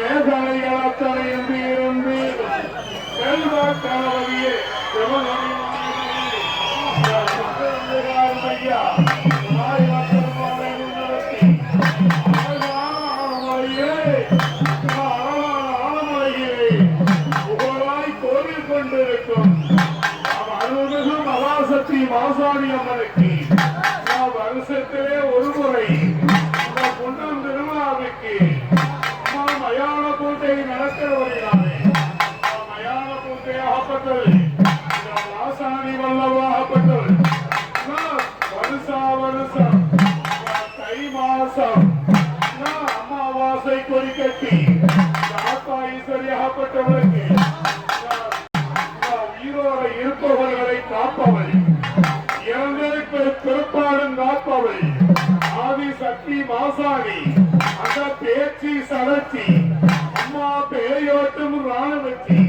வேதாளி அத்தனை என்று இருந்து செல்வாக்கான வழியே தை மாசம் அமாவாசை கொடி கட்டி ஈஸ்வரியாகப்பட்டவருக்கு ஈரோட சக்தி மாசாணி அந்த பேச்சு சலச்சி. அம்மா பேயோட்டும் ராணுவச்சி.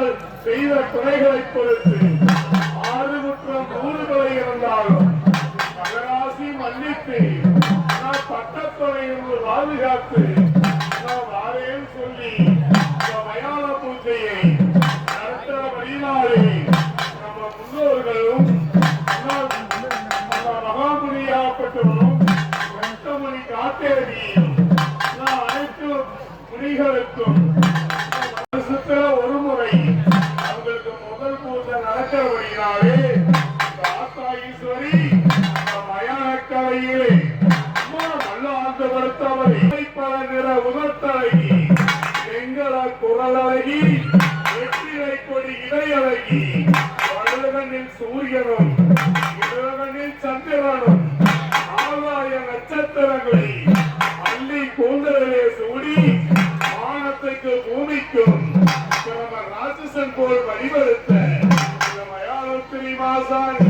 அவர்கள் செய்த துணைகளைப் பொறுத்து ஆறு குற்றம் நூறு கொலை இருந்தாலும் நகராசி மன்னித்து நாம் பட்டத்துறை என்று பாதுகாத்து நாம் ஆரையும் சொல்லி மயான பூஜையை நடத்த வழிநாளே நம்ம முன்னோர்களும் மகாபுரியாகப்பட்டவரும் எட்டு மணி காத்தேடி நான் அனைத்து முனிகளுக்கும் கம்சன் போல் வழிபடுத்த மயானம் பிரிமாசான்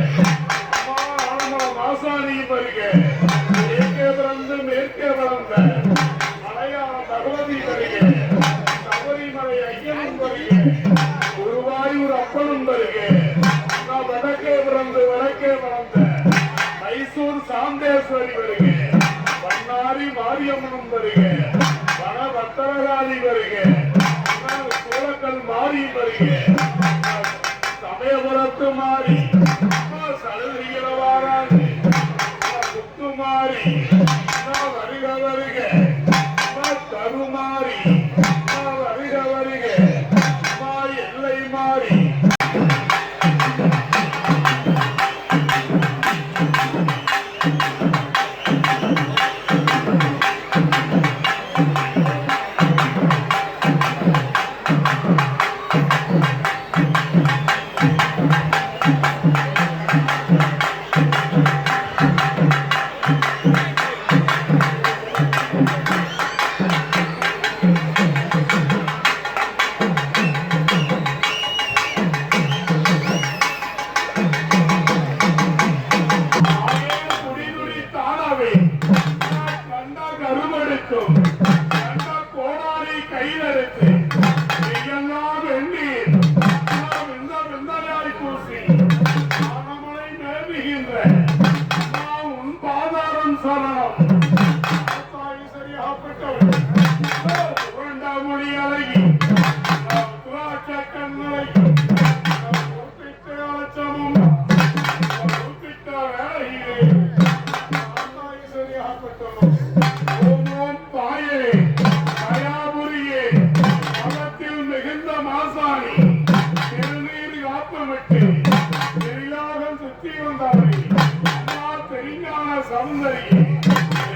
சோழக்கல் மாறி சமயபுரத்து மாறி சலதிகளவாராண்டி முத்து மாறி. இருக்கு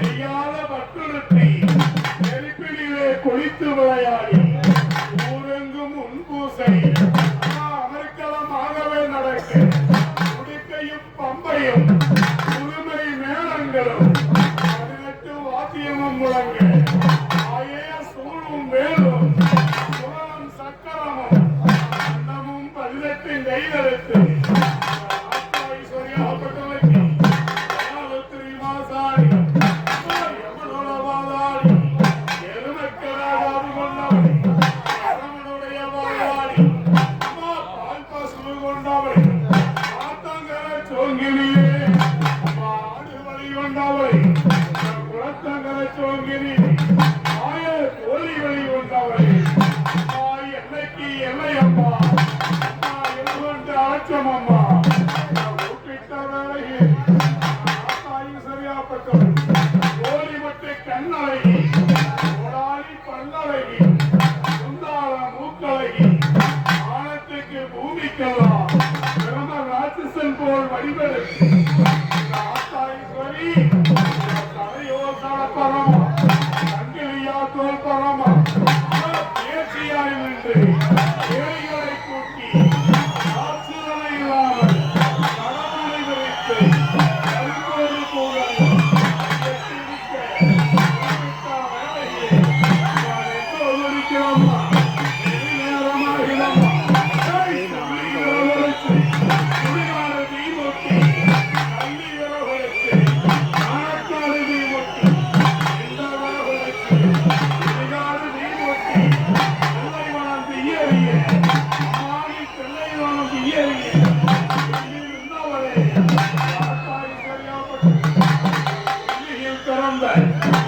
தெரியாத மக்களுக்கு நெருப்பிலே குளித்து விளையாடி. காக்கப்பட்டோம் ஓடிவிட்டு கண்ணழகி கொடாலி பல்லழகி குந்தாள மூக்கழகி ஆனத்துக்கு பூமிக்கெல்லாம் பிறந்த ராட்சசன் போல் வடிவெடுத்து number.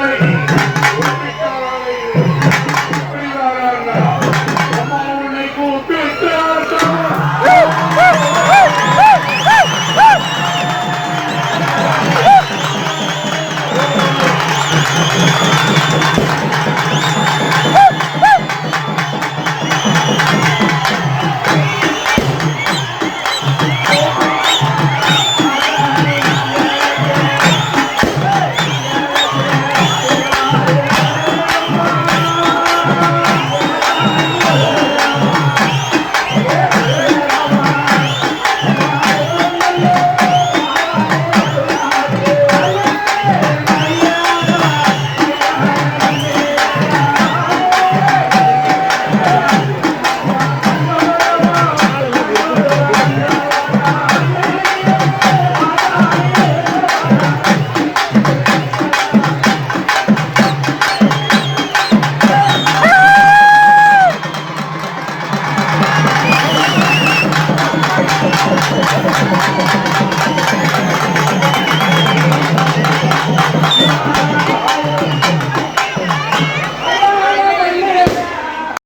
Thank you.